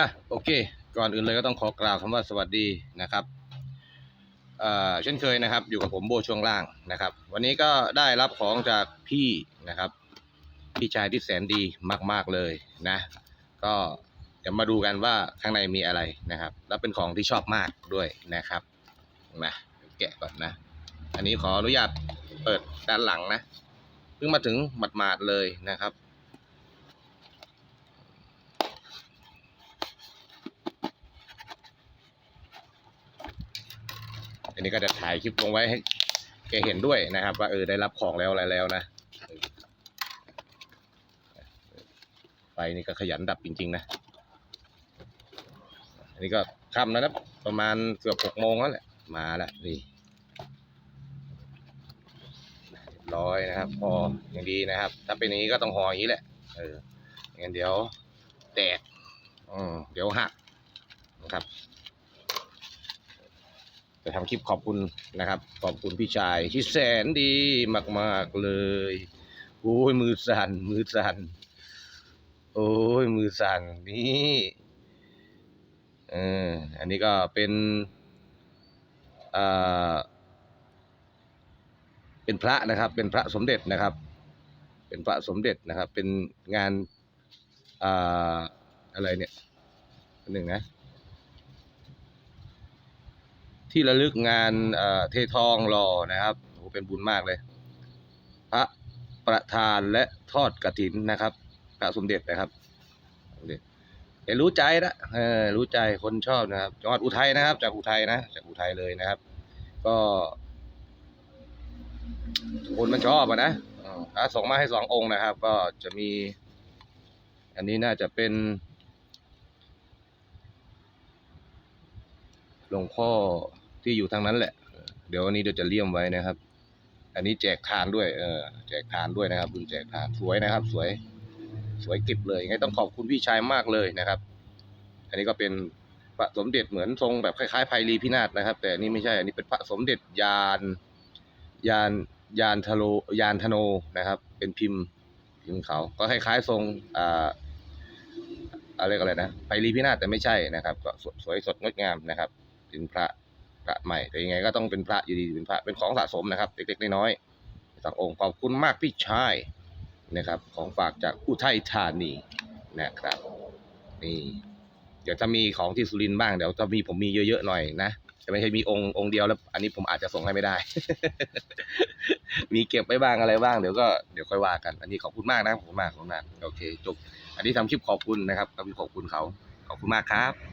อะโอเค ก่อนอื่นเลยก็ต้องขอกล่าวคำว่าสวัสดีนะครับเช่นเคยนะครับ อยู่กับผมโบช่วงล่างนะครับ วันนี้ก็ได้รับของจากพี่นะครับ พี่ชายที่แสนดีมาก ๆเลยนะ ก็เดี๋ยวมาดูกันว่าข้างในมีอะไรนะครับ แล้วเป็นของที่ชอบมากด้วยนะครับมาแกะก่อนนะ อันนี้ขออนุญาตเปิดด้านหลังนะเพิ่งมาถึงหมาดๆเลยนะครับ อันนี้ก็จะถ่ายคลิปลงไว้ให้แกเห็นด้วยนะครับ ว่าเออได้รับของแล้วอะไรแล้วนะไฟนี่ก็ขยันดับจริงๆนะอันนี้ก็ค่ำแล้วนะประมาณเกือบหกโมงแล้วแหละมาแล้วนี่เรียบร้อยนะครับพออย่างดีนะครับ ถ้าเป็นอย่างนี้ก็ต้องห่ออย่างนี้แหละเอองั้นเดี๋ยวแตกอืมเดี๋ยวหักนะครับ จะทำคลิปขอบคุณนะครับ ขอบคุณพี่ชายที่แสนดีมาก ๆ เลยโอ้ยมือสั่นมือสั่นโอ้ยมือสั่นนี่เอออันนี้ก็เป็นอ่าเป็นพระนะครับ เป็นพระสมเด็จนะครับ เป็นพระสมเด็จนะครับ เป็นงานอ่าอะไรเนี่ยหนึ่งนะ ที่ระลึกงานเอ่อเททองหล่อนะครับโอ้เป็นบุญมากเลย พระประธานและทอดกระถินนะครับพระสมเด็จนะครับเด็จเห็นรู้ใจนะเออรู้ใจคนชอบนะครับจังหวัดอุทัยนะครับ จากอุทัยนะจากอุทัยเลยนะครับ ก็คนมันชอบอะนะอืมพระส่งมาให้สององค์นะครับ ก็จะมี อันนี้น่าจะเป็นหลวงพ่อ ที่อยู่ทางนั้นแหละ เดี๋ยววันนี้เดี๋ยวจะเลี่ยมไว้นะครับ อันนี้แจกทานด้วย เออ แจกทานด้วยนะครับรุ่นแจกทานสวยนะครับ สวย สวยกิบเลยไงต้องขอบคุณพี่ชายมากเลยนะครับ อันนี้ก็เป็นพระสมเด็จเหมือนทรงแบบคล้ายๆไพรีพินาศนะครับ แต่นี่ไม่ใช่ อันนี้เป็นพระสมเด็จยานยานยานทะโลยานธโนนะครับ เป็นพิมพ์พิมพ์เขาก็คล้ายๆทรงอ่าอะไรก็อะไรนะไพรีพินาศแต่ไม่ใช่นะครับ ก็สวยสดงดงามนะครับเป็นพระ ระใหม่แต่ยังไงก็ต้องเป็นพระอยู่ดีเป็นพระเป็นของสะสมนะครับ เล็กๆน้อยๆสักองค์ขอบคุณมากพี่ชายนะครับ ของฝากจากอุทัยธานีนะครับนี่เดี๋ยวถ้ามีของที่สุรินทร์บ้างเดี๋ยวถ้ามีผมมีเยอะๆหน่อยนะจะไม่ใช่มีองค์องค์เดียวแล้ว อันนี้ผมอาจจะส่งให้ไม่ได้ มีเก็บไว้บ้างอะไรบ้างเดี๋ยวก็เดี๋ยวค่อยว่ากัน อันนี้ขอบคุณมากนะขอบคุณมากขอบคุณมากโอเคจบอันนี้ทำคลิปขอบคุณนะครับทำคลิปขอบคุณเขาขอบคุณมากครับ